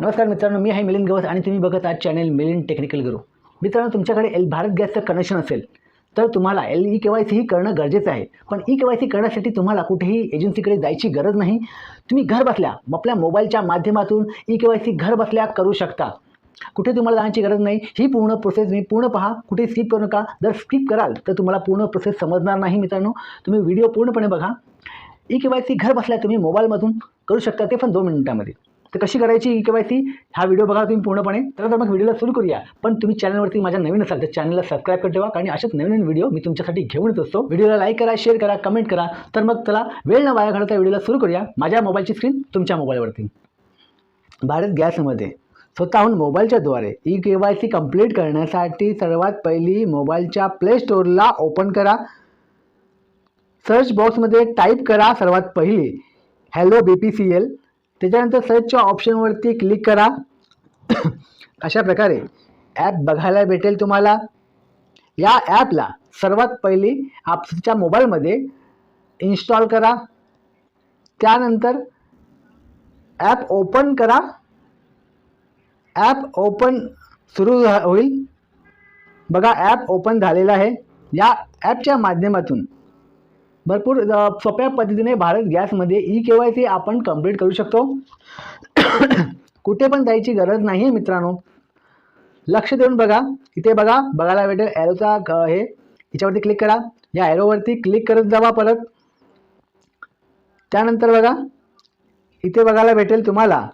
नमस्कार मित्रांनो मी आहे मिलिंद गवत आणि तुम्ही बघत आहात चॅनल मिलिंद टेक्निकल गुरु. मित्रांनो तुमच्याकडे एल भारत गॅसचं कनेक्शन असेल तर तुम्हाला L E K Y C ही करणं गरजेचं आहे. पण ई के वाय सी करण्यासाठी तुम्हाला कुठेही एजन्सीकडे जायची गरज नाही. तुम्ही घर बसल्या आपल्या मोबाईलच्या माध्यमातून ई के वाय सी घर बसल्या करू शकता. कुठे तुम्हाला जाण्याची गरज नाही ही पूर्ण प्रोसेस मी पूर्ण पहा. कुठे स्किप करू नका. जर स्किप कराल तर तुम्हाला पूर्ण प्रोसेस समजणार नाही मित्रांनो. तुम्ही व्हिडिओ पूर्णपणे बघा. ई के वाय सी घर बसल्या तुम्ही मोबाईलमधून करू शकता ते पण दोन मिनिटांमध्ये. तर कशी करायची ई के वाय सी हा व्हिडिओ बघा तुम्ही पूर्णपणे. तर तर मग व्हिडिओला सुरू करूया. पण तुम्ही चॅनलवरती माझ्या नवीन असाल तर चॅनलला सबस्क्राईब कर ठेवा कारण अशाच नवीन नवीन व्हिडिओ मी तुमच्यासाठी घेऊन येत असतो. व्हिडिओला लाईक करा शेअर करा कमेंट करा. तर मग त्याला वेळ न वाया घालता व्हिडिओला सुरू करूया. माझ्या मोबाईलची स्क्रीन तुमच्या मोबाईलवरती भारत गॅसमध्ये स्वतःहून मोबाईलच्या द्वारे E K Y C complete करण्यासाठी सर्वात पहिली मोबाईलच्या प्ले स्टोअरला ओपन करा. सर्च बॉक्समध्ये टाईप करा सर्वात पहिली. Hello B P C L त्याच्यानंतर सर्चच्या ऑप्शनवरती क्लिक करा. अशा प्रकारे ॲप बघायला भेटेल तुम्हाला. या ॲपला सर्वात पहिली आपच्या मोबाईलमध्ये इन्स्टॉल करा. त्यानंतर ॲप ओपन करा. ॲप ओपन सुरू झा- होईल. बघा ॲप ओपन झालेलं आहे. या ॲपच्या माध्यमातून भरपूर सोप्या पद्धतीने भारत गॅसमध्ये ई के वाय सी आपण कंप्लीट करू शकतो. कुठे पण जायची गरज नाही आहे मित्रांनो. लक्ष देऊन बघा. इथे बघा बघायला भेटेल ॲरोचा हे. याच्यावरती क्लिक करा. या ॲरोवरती क्लिक करत जावा परत. त्यानंतर बघा. इथे बघायला भेटेल तुम्हाला.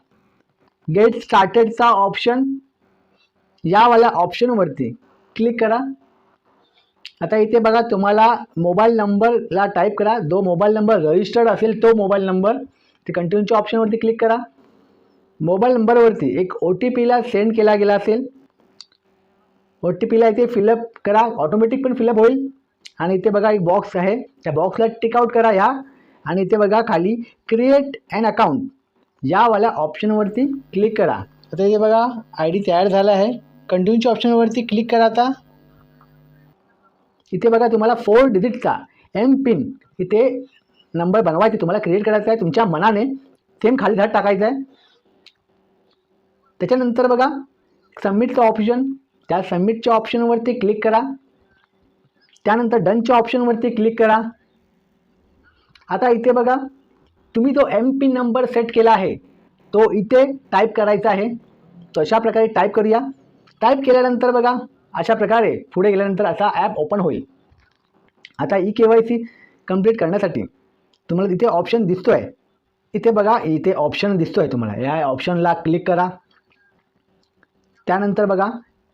गेट स्टार्टेडचा ऑप्शन यावाल्या ऑप्शनवरती क्लिक करा. आता इथे बघा तुम्हाला मोबाईल नंबरला टाईप करा. जो मोबाईल नंबर रजिस्टर्ड असेल तो मोबाईल नंबर ते कंटिन्यूच्या ऑप्शनवरती क्लिक करा. मोबाईल नंबरवरती एक ओ टी पीला सेंड केला गेला असेल. ओ टी पीला इथे फिलअप करा. ऑटोमॅटिक पण फिलअप होईल. आणि इथे बघा एक बॉक्स आहे. त्या बॉक्सला टिकआउट करा ह्या. आणि इथे बघा खाली क्रिएट अँड अकाउंट यावाल्या ऑप्शनवरती क्लिक करा. आता इथे बघा आय डी तयार झाला आहे. कंटिन्यूच्या ऑप्शनवरती क्लिक करा आता. इथे बघा तुम्हाला फोर डिजिटचा एम पिन इथे नंबर बनवायचे तुम्हाला क्रिएट करायचा आहे. तुमच्या मनाने सेम खाली झाड टाकायचं आहे. त्याच्यानंतर बघा सबमिटचं ऑप्शन त्या सबमिटच्या ऑप्शनवरती क्लिक करा. त्यानंतर डनच्या ऑप्शनवरती क्लिक करा. आता इथे बघा तुम्ही जो एम पिन नंबर सेट केला आहे. तो इथे टाईप करायचा आहे. तो अशा प्रकारे टाईप करूया. टाईप केल्यानंतर बघा अशा प्रकारे पुढे गेल्यानंतर असा ॲप ओपन होईल. आता E K Y C complete करण्यासाठी तुम्हाला तिथे ऑप्शन दिसतो आहे इथे बघा इथे ऑप्शन दिसतो आहे तुम्हाला. या ऑप्शनला क्लिक करा. त्यानंतर बघा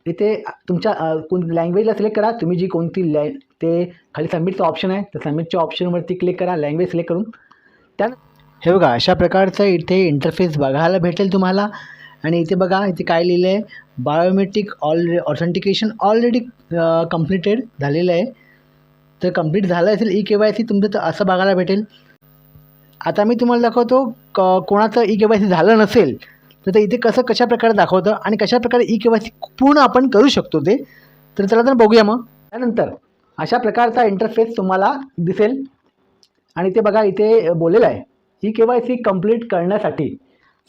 इथे तुमच्या कोण लँग्वेजला सिलेक्ट करा. तुम्ही जी कोणती लॅ ते खाली सबमिटचं ऑप्शन आहे तर सबमिटच्या ऑप्शनवरती क्लिक करा लँग्वेज सिलेक्ट करून. त्या हे बघा अशा प्रकारचं इथे इंटरफेस बघायला भेटेल तुम्हाला. आणि इथे बघा इथे काय लिहिलं आहे बायोमेट्रिक ऑलरे ऑथेंटिकेशन ऑलरेडी कम्प्लिटेड झालेलं आहे. तर कंप्लीट झालं असेल ई के वाय सी तुमचं तर असं बघायला भेटेल. आता मी तुम्हाला दाखवतो क कोणाचं ई के वाय सी झालं नसेल तर ते इथे कसं कशा प्रकारे दाखवतं आणि कशा प्रकारे ई के वाय सी पूर्ण आपण करू शकतो ते तर चला तर बघूया मग. त्यानंतर अशा प्रकारचा इंटरफेस तुम्हाला दिसेल. आणि ते बघा इथे बोललेलं आहे E K Y C complete करण्यासाठी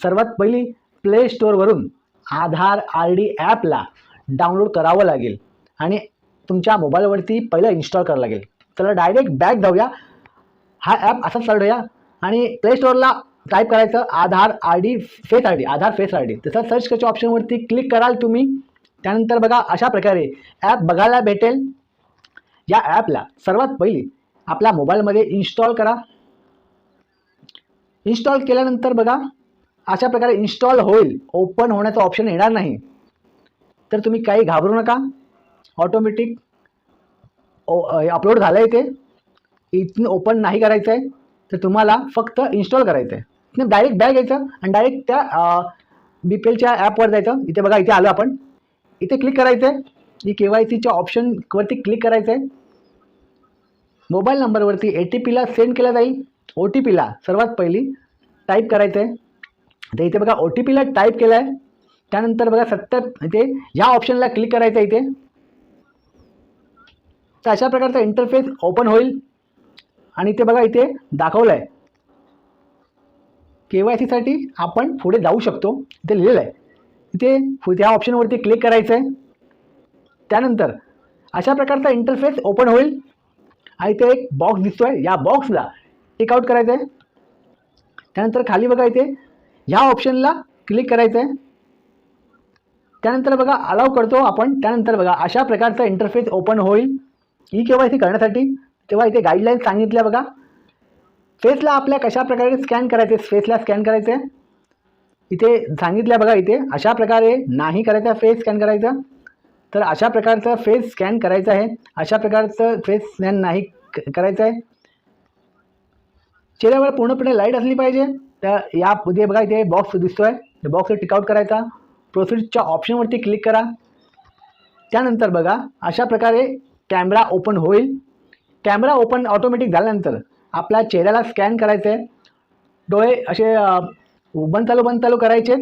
सर्वात पहिली प्ले स्टोअरवरून आधार आर डी ॲपला डाउनलोड करावं लागेल. आणि तुमच्या मोबाईलवरती पहिलं इन्स्टॉल करावं लागेल. चला डायरेक्ट बॅक जाऊया. हा ॲप असाच चालू आणि प्ले स्टोअरला टाईप करायचं Aadhaar R D face I D Aadhaar face I D. तसं सर्च करायच्या ऑप्शनवरती क्लिक कराल तुम्ही. त्यानंतर बघा अशा प्रकारे ॲप बघायला भेटेल. या ॲपला सर्वात पहिली आपल्या मोबाईलमध्ये इन्स्टॉल करा. इन्स्टॉल केल्यानंतर बघा अशा प्रकारे इन्स्टॉल होईल ओपन होण्याचं ऑप्शन येणार नाही. तर तुम्ही काही घाबरू नका. ऑटोमॅटिक अपलोड झालं आहे ते. इथून ओपन नाही करायचं आहे तर तुम्हाला फक्त इन्स्टॉल करायचं आहे इथून डायरेक्ट बॅग यायचं आणि डायरेक्ट त्या बी पी एलच्या ॲपवर जायचं. इथे बघा इथे आलो आपण. इथे क्लिक करायचं आहे ई के वाय सीच्या ऑप्शनवरती क्लिक करायचं आहे मोबाईल नंबरवरती ए टी पीला सेंड केला जाईल. ओ टी पीला सर्वात पहिली टाईप करायचं आहे तर इथे बघा ओ टी पीला टाईप केला आहे त्यानंतर बघा सत्तर इथे ह्या ऑप्शनला क्लिक करायचं आहे इथे. तर अशा प्रकारचा इंटरफेस ओपन होईल. आणि इथे बघा इथे दाखवलं आहे के वाय सीसाठी आपण पुढे जाऊ शकतो. इथे लिहिलेलं आहे इथे त्या ऑप्शनवरती क्लिक करायचं आहे त्यानंतर अशा प्रकारचा इंटरफेस ओपन होईल. आणि इथे एक बॉक्स दिसतो आहे या बॉक्सला टेकआउट करायचं आहे त्यानंतर खाली बघा इथे ह्या ऑप्शनला क्लिक करायचं आहे त्यानंतर बघा अलाव करतो आपण. त्यानंतर बघा अशा प्रकारचा इंटरफेस ओपन होईल. ई के वाय सी करण्यासाठी तेव्हा इथे गाईडलाईन सांगितल्या बघा. फेसला आपल्या कशा प्रकारे स्कॅन करायचे? फेसला स्कॅन करायचं. आहे इथे सांगितल्या बघा इथे अशा प्रकारे नाही करायचा फेस स्कॅन करायचा. तर अशा प्रकारचा फेस स्कॅन करायचा आहे. अशा प्रकारचं फेस स्कॅन नाही क- करायचं आहे चेहऱ्यावर पूर्णपणे लाइट असली पाहिजे. तर या इथे बघा इथे बॉक्स दिसतो आहे बॉक्सवर टिकआउट करायचा. प्रोसीडच्या ऑप्शनवरती क्लिक करा. त्यानंतर बघा अशा प्रकारे कॅमेरा ओपन होईल. कॅमेरा ओपन ऑटोमॅटिक झाल्यानंतर आपल्या चेहऱ्याला स्कॅन करायचं आहे डोळे असे बंद चालू बंद चालू करायचे.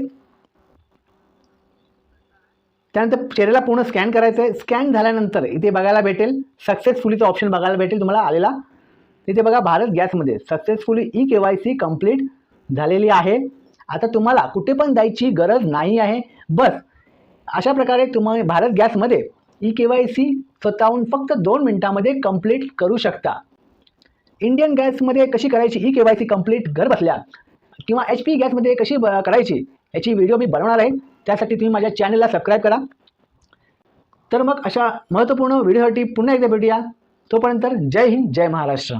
त्यानंतर चेहऱ्याला पूर्ण स्कॅन करायचं आहे स्कॅन झाल्यानंतर इथे बघायला भेटेल. सक्सेसफुलीचं ऑप्शन बघायला भेटेल. तुम्हाला आलेला. तिथे बघा Bharat गॅसमध्ये. Successfully E K Y C complete झालेली आहे. आता तुम्हाला कुठे पण जायची गरज नाही आहे. बस अशा प्रकारे तुम्ही भारत गॅसमध्ये ई के वाय सी स्वतःहून फक्त दोन मिनटामध्ये कंप्लीट करू शकता. इंडियन गॅसमध्ये कशी करायची? E K Y C complete घर बसल्या किंवा एच पी गॅसमध्ये कशी ब- करायची याची व्हिडिओ मी बनवणार आहे. त्यासाठी तुम्ही माझ्या चॅनलला सबस्क्राईब करा. तर मग अशा महत्त्वपूर्ण व्हिडिओसाठी पुन्हा एकदा भेटूया. तोपर्यंत जय हिंद जय महाराष्ट्र.